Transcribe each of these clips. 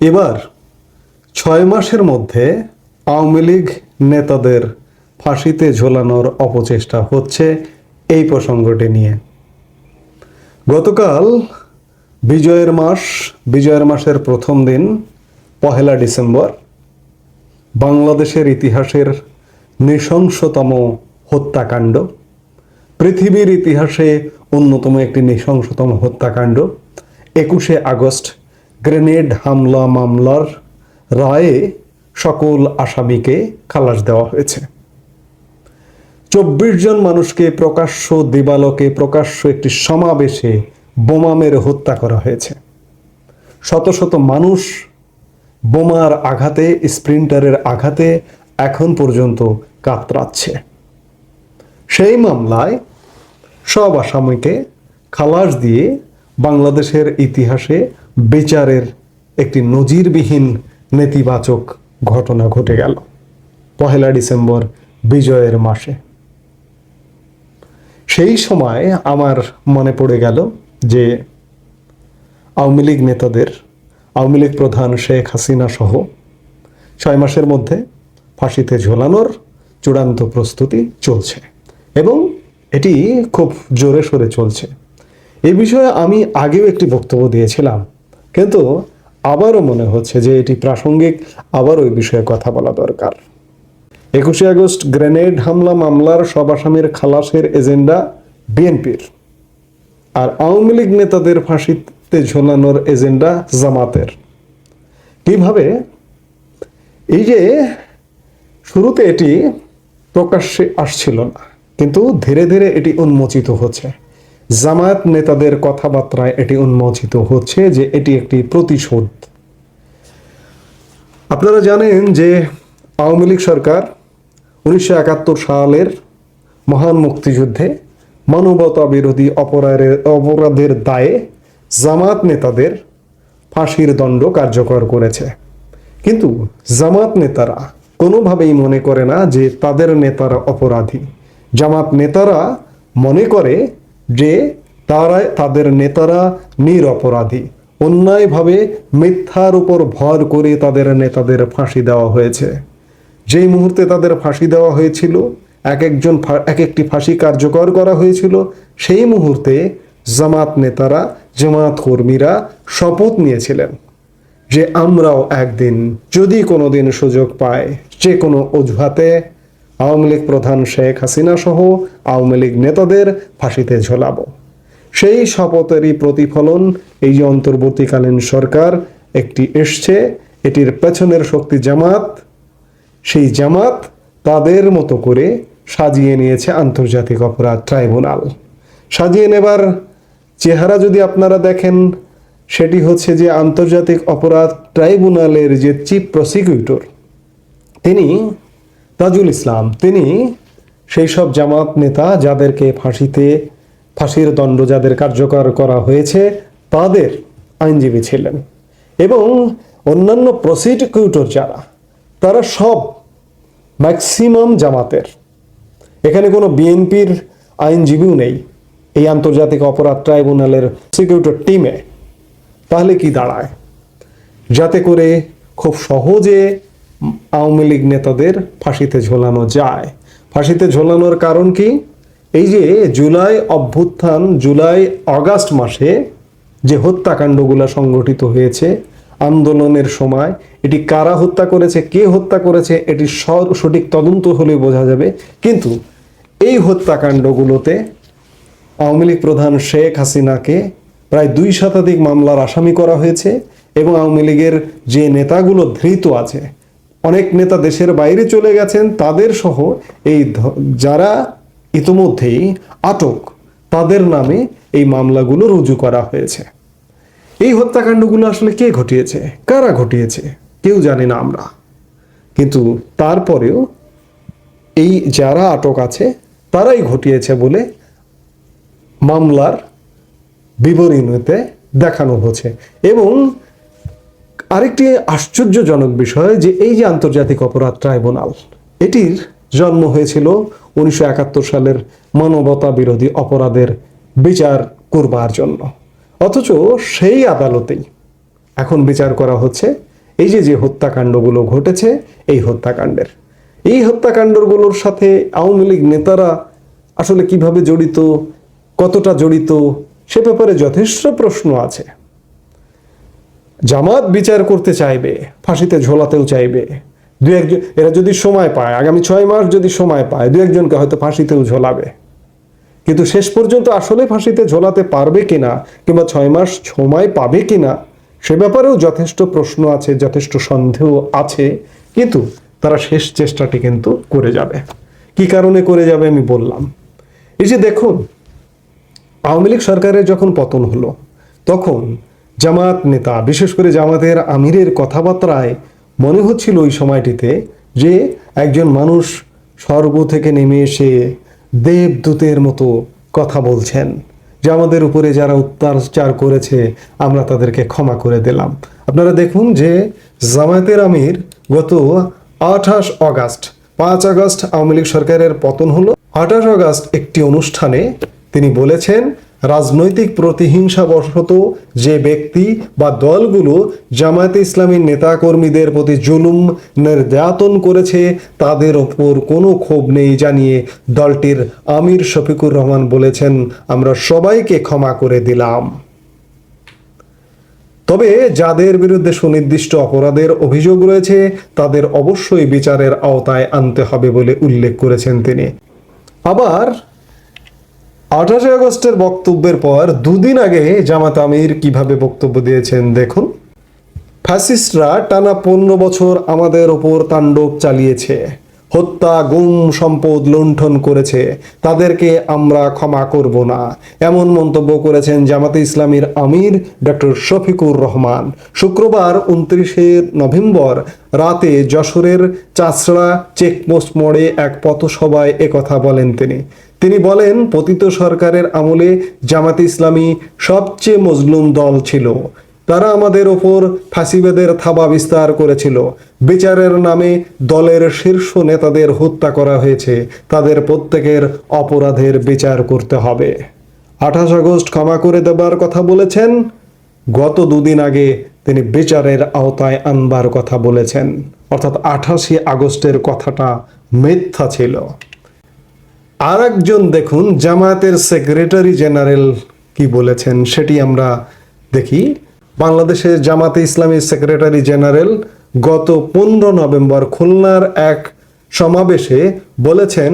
এবার ছয় মাসের মধ্যে আওয়ামী লীগ নেতাদের ফাঁসিতে ঝোলানোর অপচেষ্টা হচ্ছে এই প্রসঙ্গটি নিয়ে। গতকাল বিজয়ের মাস, বিজয়ের মাসের প্রথম দিন, পহেলা ডিসেম্বর, বাংলাদেশের ইতিহাসের নৃশংসতম হত্যাকাণ্ড, পৃথিবীর ইতিহাসে অন্যতম একটি নৃশংসতম হত্যাকাণ্ড, একুশে আগস্ট গ্রেনেড হামলা মামলার রায়ে সকল আসামিকে খালাস দেওয়া হয়েছে। চব্বিশ জন মানুষকে প্রকাশ্য দিবালোকে প্রকাশ্য একটি সমাবেশে বোমা মেরে হত্যা করা হয়েছে। শত শত মানুষ বোমার আঘাতে, স্প্রিন্টারের আঘাতে এখন পর্যন্ত কাতরাচ্ছে। সেই মামলায় সব আসামিকে খালাস দিয়ে বাংলাদেশের ইতিহাসে বিচারের একটি নজিরবিহীন নেতিবাচক ঘটনা ঘটে গেল পহেলা ডিসেম্বর বিজয়ের মাসে। সেই সময় আমার মনে পড়ে গেল যে আওয়ামী লীগ নেতাদের, আওয়ামী লীগ প্রধান শেখ হাসিনা সহ ছয় মাসের মধ্যে ফাঁসিতে ঝোলানোর চূড়ান্ত প্রস্তুতি চলছে এবং এটি খুব জোরে সোরে চলছে। এ বিষয়ে আমি আগেও একটি বক্তব্য দিয়েছিলাম। কিন্তু আবারও মনে হচ্ছে যে এটি প্রাসঙ্গিক আবার ওই বিষয়ে কথা বলা দরকার। একুশে আগস্ট গ্রেনেড হামলা মামলার সব আসামির খালাসের এজেন্ডা বিএনপির। আর আওয়ামী লীগ নেতাদের ফাঁসিতে ঝোলানোর এজেন্ডা জামাতের। কীভাবে? এই যে শুরুতে এটি প্রকাশ্যে আসছিল না, কিন্তু ধীরে ধীরে এটি উন্মোচিত হচ্ছে। জামায়াত নেতাদের কথাবার্তায় এটি উন্মোচিত হচ্ছে যে এটি একটি প্রতিশোধ। আপনারা জানেন যে আওয়ামী লীগ সরকার উনিশশো একাত্তর সালের মহান মুক্তিযুদ্ধে মানবতা বিরোধী অপরাধের অপরাধের দায়ে জামাত নেতাদের ফাঁসির দণ্ড কার্যকর করেছে। কিন্তু জামাত নেতারা কোনোভাবেই মনে করে না যে তাদের নেতারা অপরাধী। জামাত নেতারা মনে করে যে তারা তাদের নেতারা নিরপরাধী অন্যায়ভাবে মিথ্যার উপর ভর করে তাদের নেতাদের ফাঁসি দেওয়া হয়েছে। যেই মুহূর্তে তাদের ফাঁসি দেওয়া হয়েছিল, এক একজন এক একটি ফাঁসি কার্যকর করা হয়েছিল, সেই মুহূর্তে জামাত নেতারা, জামাত কর্মীরা শপথ নিয়েছিলেন যে আমরাও একদিন যদি কোনো দিন সুযোগ পায় যে কোনো অজুহাতে আওয়ামী লীগ প্রধান শেখ হাসিনা সহ আওয়ামী লীগ নেতাদের ফাঁসিতে ঝোলাবো। সেই শপথেরই প্রতিফলন এই যে অন্তর্বর্তীকালীন সরকার একটি এসছে, এটির পেছনের শক্তি জামাত, সেই জামাত তাদের মতো করে সাজিয়ে নিয়েছে আন্তর্জাতিক অপরাধ ট্রাইব্যুনাল। সাজিয়ে নেবার চেহারা যদি আপনারা দেখেন, সেটি হচ্ছে যে আন্তর্জাতিক অপরাধ ট্রাইব্যুনালের যে চিফ প্রসিকিউটর, তিনি তাজুল ইসলাম, তিনি সেই সব জামাত নেতা যাদেরকে ফাঁসিতে, ফাঁসির দণ্ড যাদের কার্যকর করা হয়েছে, তাদের আইনজীবী ছিলেন। এবং অন্যান্য প্রসিকিউটর যারা, তারা সব ম্যাক্সিমাম জামাতের। এখানে কোনো বিএনপির আইনজীবীও নেই। এই আন্তর্জাতিক অপরাধ ট্রাইব্যুনালের প্রসিকিউটর টিমে তাহলে কি দাঁড়ায়? যাতে করে খুব সহজে আওয়ামী লীগ নেতাদের ফাঁসিতে ঝোলানো যায়। ফাঁসিতে ঝোলানোর কারণ কি? এই যে জুলাই অভ্যুত্থান, জুলাই অগাস্ট মাসে যে হত্যাকাণ্ডগুলো সংগঠিত হয়েছে আন্দোলনের সময়, এটি কারা হত্যা করেছে, কে হত্যা করেছে, এটি সঠিক তদন্ত হলে বোঝা যাবে। কিন্তু এই হত্যাকাণ্ডগুলোতে আওয়ামী লীগ প্রধান শেখ হাসিনাকে প্রায় দুই শতাধিক মামলার আসামি করা হয়েছে এবং আওয়ামী লীগের যে নেতাগুলো ধৃত আছে অনেক নেতা দেশের বাইরে চলে গেছেন, তাদের সহ এই যারা ইতোমধ্যেই আটক, তাদের নামে এই মামলাগুলো রুজু করা হয়েছে। এই হত্যাকাণ্ডগুলো আসলে কে ঘটিয়েছে? কারা ঘটিয়েছে? কেউ জানি না আমরা। কিন্তু তারপরেও এই যারা আটক আছে, তারাই ঘটিয়েছে বলে মামলার বিবরণীতে দেখানো হচ্ছে। এবং আরেকটি আশ্চর্যজনক বিষয় যে এই যে আন্তর্জাতিক অপরাধ ট্রাইব্যুনাল, এটির জন্ম হয়েছিল উনিশশো একাত্তর সালের মানবতা বিরোধী অপরাধের বিচার করবার জন্য। অথচ সেই আদালতেই এখন বিচার করা হচ্ছে, এই যে যে হত্যাকাণ্ডগুলো ঘটেছে, এই হত্যাকাণ্ডের। এই হত্যাকাণ্ডগুলোর সাথে আওয়ামী লীগ নেতারা আসলে কীভাবে জড়িত, কতটা জড়িত, সে ব্যাপারে যথেষ্ট প্রশ্ন আছে। জামাত বিচার করতে চাইবে, ফাঁসিতে ঝোলাতেও চাইবে। দু একজন এরা যদি সময় পায়, আগামী ছয় মাস যদি সময় পায়, দু একজনকে হয়তো ফাঁসিতেও ঝোলাবে। কিন্তু শেষ পর্যন্ত আসলে ফাঁসিতে ঝোলাতে পারবে কিনা, কিংবা ছয় মাস সময় পাবে কিনা, সে ব্যাপারেও যথেষ্ট প্রশ্ন আছে, যথেষ্ট সন্দেহ আছে, কিন্তু তারা শেষ চেষ্টাটি কিন্তু করে যাবে। কি কারণে করে যাবে আমি বললাম। এই যে দেখুন, আওয়ামী লীগ সরকারের যখন পতন হলো, তখন জামাত নেতা, বিশেষ করে জামাতের আমিরের কথাবার্তায় মনে হচ্ছিল ওই সময়টিতে যে একজন মানুষ স্বর্গ থেকে নেমে এসে দেবদূতের মতো কথা বলছেন। যে আমাদের উপরে যারা অত্যাচার করেছে, আমরা তাদেরকে ক্ষমা করে দিলাম। আপনারা দেখুন যে জামায়াতের আমির গত আঠাশ অগাস্ট পাঁচ আগস্ট আওয়ামী লীগ সরকারের পতন হলো। আঠাশ আগস্ট একটি অনুষ্ঠানে তিনি বলেছেন রাজনৈতিক প্রতিহিংসা বশত যে ব্যক্তি বা দলগুলো জামায়াতে ইসলামী নেতাকর্মীদের প্রতি জুলুম নির্যাতন করেছে, তাদের ওপর কোনো ক্ষোভ নেই জানিয়ে দলটির আমির শফিকুর রহমান বলেছেন, আমরা সবাইকে ক্ষমা করে দিলাম। তবে যাদের বিরুদ্ধে সুনির্দিষ্ট অপরাধের অভিযোগ রয়েছে, তাদের অবশ্যই বিচারের আওতায় আনতে হবে বলে উল্লেখ করেছেন তিনি। আবার আঠাশে আগস্টের বক্তব্যের পর দুদিন আগে জামাত আমির কীভাবে বক্তব্য দিয়েছেন দেখুন। ফ্যাসিস্টরা টানা পনেরো বছর আমাদের ওপর তাণ্ডব চালিয়েছে, হত্যা, গুম, সম্পদ লুণ্ঠন করেছে, তাদেরকে আমরা ক্ষমা করব না। এমন মন্তব্য করেছেন জামাতে ইসলামীর আমির ডক্টর শফিকুর রহমান। শুক্রবার উনত্রিশে নভেম্বর রাতে যশোরের চাচড়া চেকপোস্ট মোড়ে এক পথসভায় একথা বলেন তিনি। তিনি বলেন, পতিত সরকারের আমলে জামাতে ইসলামী সবচেয়ে মজলুম দল ছিল। তারা আমাদের ওপর ফাঁসিবাদের থাবা বিস্তার করেছিল। বিচারের নামে দলের শীর্ষ নেতাদের হত্যা করা হয়েছে। তাদের প্রত্যেকের অপরাধের বিচার করতে হবে। আঠাশ আগস্ট ক্ষমা করে দেবার কথা বলেছেন। গত দুদিন আগে তিনি বিচারের আওতায় আনবার কথা বলেছেন। অর্থাৎ আঠাশে আগস্টের কথাটা মিথ্যা ছিল। আর একজন দেখুন, জামায়াতের সেক্রেটারি জেনারেল কি বলেছেন সেটি আমরা দেখি। বাংলাদেশের জামাতে ইসলামী সেক্রেটারি জেনারেল গত পনেরো নভেম্বর খুলনার এক সমাবেশে বলেছেন,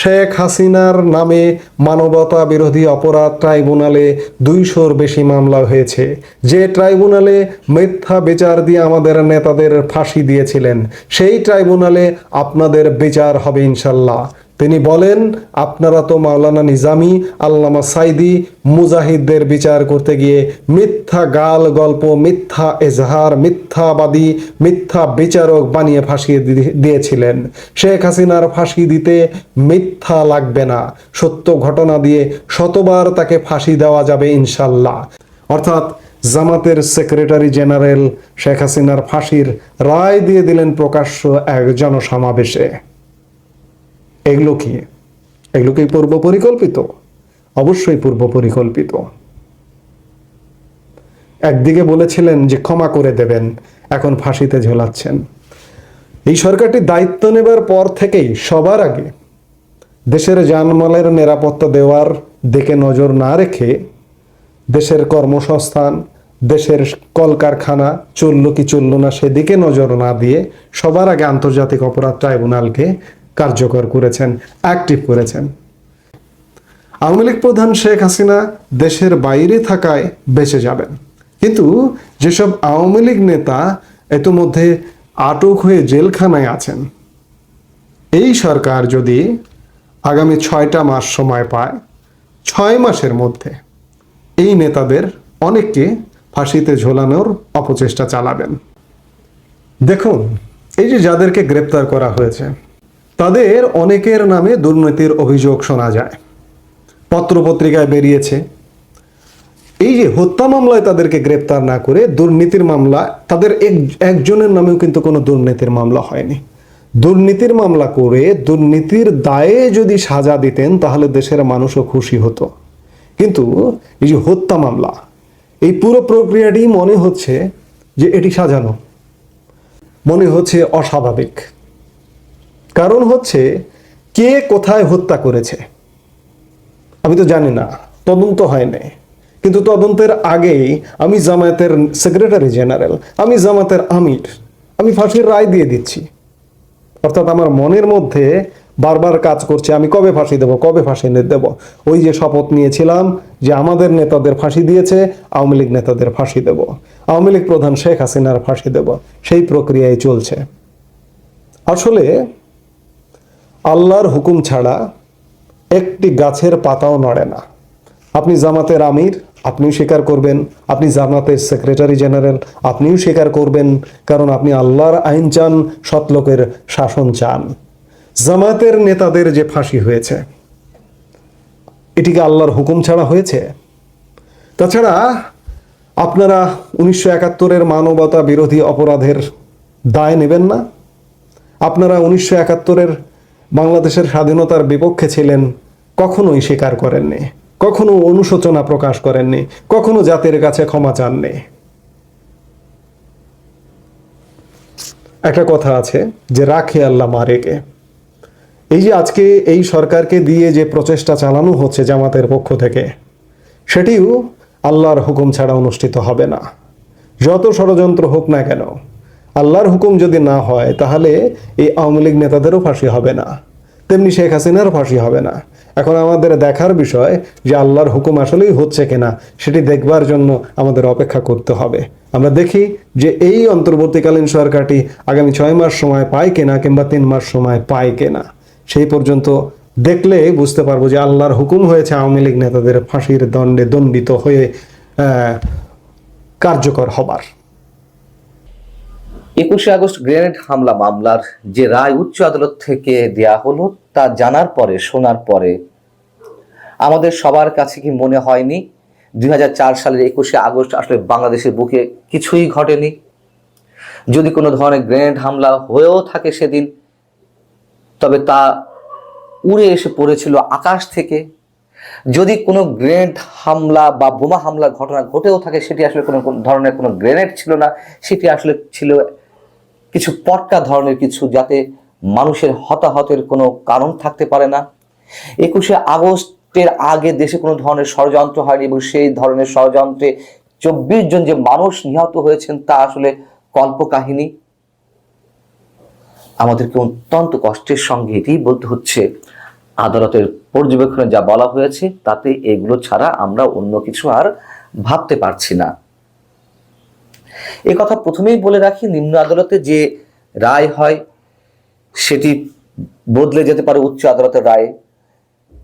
শেখ হাসিনার নামে মানবতা বিরোধী অপরাধ ট্রাইব্যুনালে দুইশোর বেশি মামলা হয়েছে। যে ট্রাইব্যুনালে মিথ্যা বিচার দিয়ে আমাদের নেতাদের ফাঁসি দিয়েছিলেন, সেই ট্রাইব্যুনালে আপনাদের বিচার হবে ইনশাল্লাহ। তিনি বলেন, আপনারা তো মাওলানা নিজামি, আল্লামা সাইদি, মুজাহিদদের বিচার করতে গিয়ে মিথ্যা গাল গল্প মিথ্যা এজহার, মিথ্যাবাদী, মিথ্যা বিচারক বানিয়ে ফাঁসিয়ে দিয়েছিলেন। শেখ হাসিনার ফাঁসি দিতে মিথ্যা লাগবে না। সত্য ঘটনা দিয়ে শতবার তাকে ফাঁসি দেওয়া যাবে ইনশাল্লাহ। অর্থাৎ জামাতের সেক্রেটারি জেনারেল শেখ হাসিনার ফাঁসির রায় দিয়ে দিলেন প্রকাশ্য এক জনসমাবেশে। এগুলো কি? এগুলো কি পূর্ব পরিকল্পিত? অবশ্যই পূর্ব পরিকল্পিত। একদিকে বলেছিলেন যে ক্ষমা করে দেবেন, এখন ফাঁসিতে ঝোলাচ্ছেন। এই সরকারটি দায়িত্ব নেবার পর থেকেই, সবার আগে দেশের জানমালের নিরাপত্তা দেওয়ার দিকে নজর না রেখে দেশের কর্মসংস্থান, দেশের কলকারখানা চলল কি চলল না সেদিকে নজর না দিয়ে সবার আগে আন্তর্জাতিক অপরাধ ট্রাইব্যুনালকে কার্যকর করেছেন অ্যাক্টিভ করেছেন। আওয়ামী লীগ প্রধান শেখ হাসিনা দেশের বাইরে থাকায় বেঁচে যাবেন। কিন্তু যেসব আওয়ামী লীগ নেতা ইতোমধ্যে আটক হয়ে জেলখানায় আছেন, এই সরকার যদি আগামী ছয়টা মাস সময় পায়, ছয় মাসের মধ্যে এই নেতাদের অনেককে ফাঁসিতে ঝোলানোর অপচেষ্টা চালাবেন। দেখুন, এই যে যাদেরকে গ্রেপ্তার করা হয়েছে তাদের অনেকের নামে দুর্নীতির অভিযোগ শোনা যায়। পত্রপত্রিকায় বেরিয়েছে। এই যে হত্যা মামলায় তাদেরকে গ্রেপ্তার না করে দুর্নীতির মামলা, তাদের এক, একজনের নামেও কিন্তু কোনো দুর্নীতির মামলা হয়নি। দুর্নীতির মামলা করে দুর্নীতির দায়ে যদি সাজা দিতেন, তাহলে দেশের মানুষও খুশি হতো। কিন্তু এই যে হত্যা মামলা, এই পুরো প্রক্রিয়াটি মনে হচ্ছে যে এটি সাজানো। মনে হচ্ছে অস্বাভাবিক। কারণ হচ্ছে কে কোথায় হত্যা করেছে। আমি তো জানি না, তদন্ত হয় নাই। কিন্তু তদন্তের আগেই আমি জামায়াতের সেক্রেটারি জেনারেল আমি জামাতের আমির, আমি ফাঁসির রায় দিয়ে দিচ্ছি। অর্থাৎ আমার মনের মধ্যে বারবার কাজ করছে, আমি কবে ফাঁসি দেব, কবে ফাঁসি দেব? ওই যে শপথ নিয়েছিলাম যে আমাদের নেতাদের ফাঁসি দিয়েছে, আওয়ামী লীগ নেতাদের ফাঁসি দেব। আওয়ামী লীগ প্রধান শেখ হাসিনার ফাঁসি দেব। সেই প্রক্রিয়ায় চলছে। আসলে আল্লাহর হুকুম ছাড়া একটি গাছের পাতাও নড়ে না। আপনি জামাতের আমির, আপনিও স্বীকার করবেন। আপনি জামাতের সেক্রেটারি জেনারেল, আপনিও স্বীকার করবেন, কারণ আপনি আল্লাহর আইন চান সৎলোকের শাসন চান। জামাতের নেতাদের যে ফাঁসি হয়েছে এটিকে আল্লাহর হুকুম ছাড়া হয়েছে? তাছাড়া আপনারা উনিশশো একাত্তরের মানবতা বিরোধী অপরাধের দায় নেবেন না? আপনারা উনিশশো একাত্তরের বাংলাদেশের স্বাধীনতার বিপক্ষে ছিলেন, কখনোই স্বীকার করেননি, কখনো অনুশোচনা প্রকাশ করেননি, কখনো জাতির কাছে ক্ষমা চাননি। একটা কথা আছে যে, রাখে আল্লাহ মারেকে। এই যে আজকে এই সরকারকে দিয়ে যে প্রচেষ্টা চালানো হচ্ছে জামাতের পক্ষ থেকে, সেটিও আল্লাহর হুকুম ছাড়া অনুষ্ঠিত হবে না। যত ষড়যন্ত্র হোক না কেন আল্লাহর হুকুম যদি না হয়, তাহলে এই আওয়ামী লীগ নেতাদেরও ফাঁসি হবে না। তেমনি শেখ হাসিনারও ফাঁসি হবে না। এখন আমাদের দেখার বিষয় যে আল্লাহর হুকুম আসলেই হচ্ছে কিনা, সেটি দেখবার জন্য আমাদের অপেক্ষা করতে হবে। আমরা দেখি যে এই অন্তর্বর্তীকালীন সরকারটি আগামী ছয় মাস সময় পায় কিনা কিংবা তিন মাস সময় পায় কিনা, সেই পর্যন্ত দেখলে বুঝতে পারব যে আল্লাহর হুকুম হয়েছে আওয়ামী লীগ নেতাদের ফাঁসির দণ্ডে দণ্ডিত হয়ে কার্যকর হবার। একুশে আগস্ট গ্রেনেড হামলা মামলার যে রায় উচ্চ আদালত থেকে দেয়া হলো, তা জানার পরে, শোনার পরে আমাদের সবার কাছে কি মনে হয়নি? দু হাজার চার সালের একুশে আগস্ট আসলে বাংলাদেশের বুকে কিছুই ঘটেনি। যদি কোনো ধরনের গ্রেনেড হামলা হয়েও থাকে সেদিন, তবে তা উড়ে এসে পড়েছিল আকাশ থেকে। যদি কোনো গ্রেনেড হামলা বা বোমা হামলা ঘটনা ঘটেও থাকে, সেটি আসলে কোনো কোনো ধরনের কোনো গ্রেনেড ছিল না, সেটি আসলে ছিল কিছু পটকা ধরনের কিছু যাতে মানুষের হতাহতের কোনো কারণ থাকতে পারে না। একুশে আগস্টের আগে দেশে কোনো ধরনের ষড়যন্ত্র হয়নি এবং সেই ধরনের ষড়যন্ত্রে চব্বিশ জন যে মানুষ নিহত হয়েছেন তা আসলে কল্পকাহিনী। আমাদেরকে অত্যন্ত কষ্টের সঙ্গে এটি বলতে হচ্ছে, আদালতের পর্যবেক্ষণে যা বলা হয়েছে তাতে এগুলো ছাড়া আমরা অন্য কিছু আর ভাবতে পারছি না। এ কথা প্রথমেই বলে রাখি, নিম্ন আদালতে যে রায় হয়, সেটি বদলে যেতে পারে উচ্চ আদালতের রায়ে।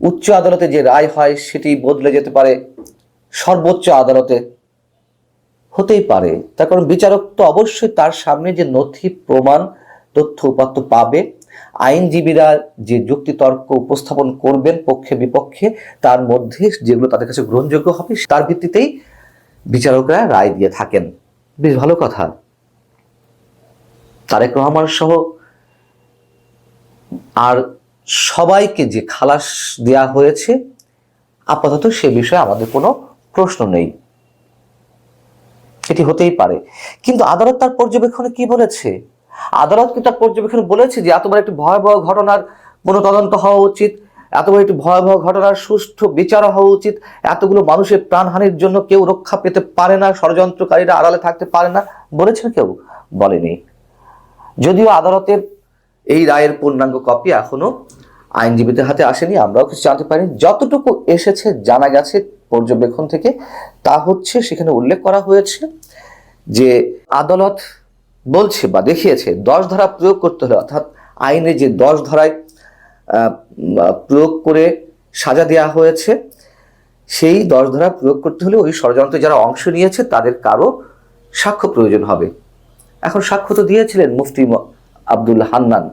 উচ্চ আদালতে যে রায় হয়, সেটি বদলে যেতে পারে সর্বোচ্চ আদালতে। হতেই পারে। তার কারণ বিচারক তো অবশ্যই তার সামনে যে নথি, প্রমাণ, তথ্য উপাত্ত পাবে। আইনজীবীরা যে যুক্তিতর্ক উপস্থাপন করবেন পক্ষে বিপক্ষে, তার মধ্যে যেগুলো তাদের কাছে গ্রহণযোগ্য হবে, তার ভিত্তিতেই বিচারকরা রায় দিয়ে থাকেন। বেশ ভালো কথা। তারেক রহমান সহ আর সবাইকে যে খালাস দেয়া হয়েছে, আপাতত সে বিষয়ে আমাদের কোনো প্রশ্ন নেই। এটি হতেই পারে। কিন্তু আদালত তার পর্যবেক্ষণে কি বলেছে? আদালত কিন্তু তার পর্যবেক্ষণে বলেছে যে এত বড় একটি ভয়াবহ ঘটনার কোনো তদন্ত হওয়া উচিত? এত বড় একটি ভয়াবহ ঘটনার সুষ্ঠু বিচার হওয়া উচিত। এতগুলো মানুষের প্রাণহানির জন্য কেউ রক্ষা পেতে পারে না, ষড়যন্ত্রকারীরা আড়ালে থাকতে পারে না বলেছেন কেউ বলেনি। যদিও আদালতের এই রায়ের পূর্ণাঙ্গ কপি এখনও আইনজীবীদের হাতে আসেনি, আমরাও কিছু জানতে পারিনি যতটুকু এসেছে, জানা গেছে পর্যবেক্ষণ থেকে, তা হচ্ছে সেখানে উল্লেখ করা হয়েছে যে আদালত বলছে বা দেখিয়েছে, দশ ধারা প্রয়োগ করতে হলে, অর্থাৎ আইনে যে দশ ধারায় প্রয়োগ করে সাজা দেওয়া হয়েছে। সেই দশ ধারা প্রয়োগ করতে হলে ওই ষড়যন্ত্রে যারা অংশ নিয়েছে, তাদের কারও সাক্ষ্য প্রয়োজন হবে। এখন সাক্ষ্য তো দিয়েছিলেন মুফতি আব্দুল হান্নান।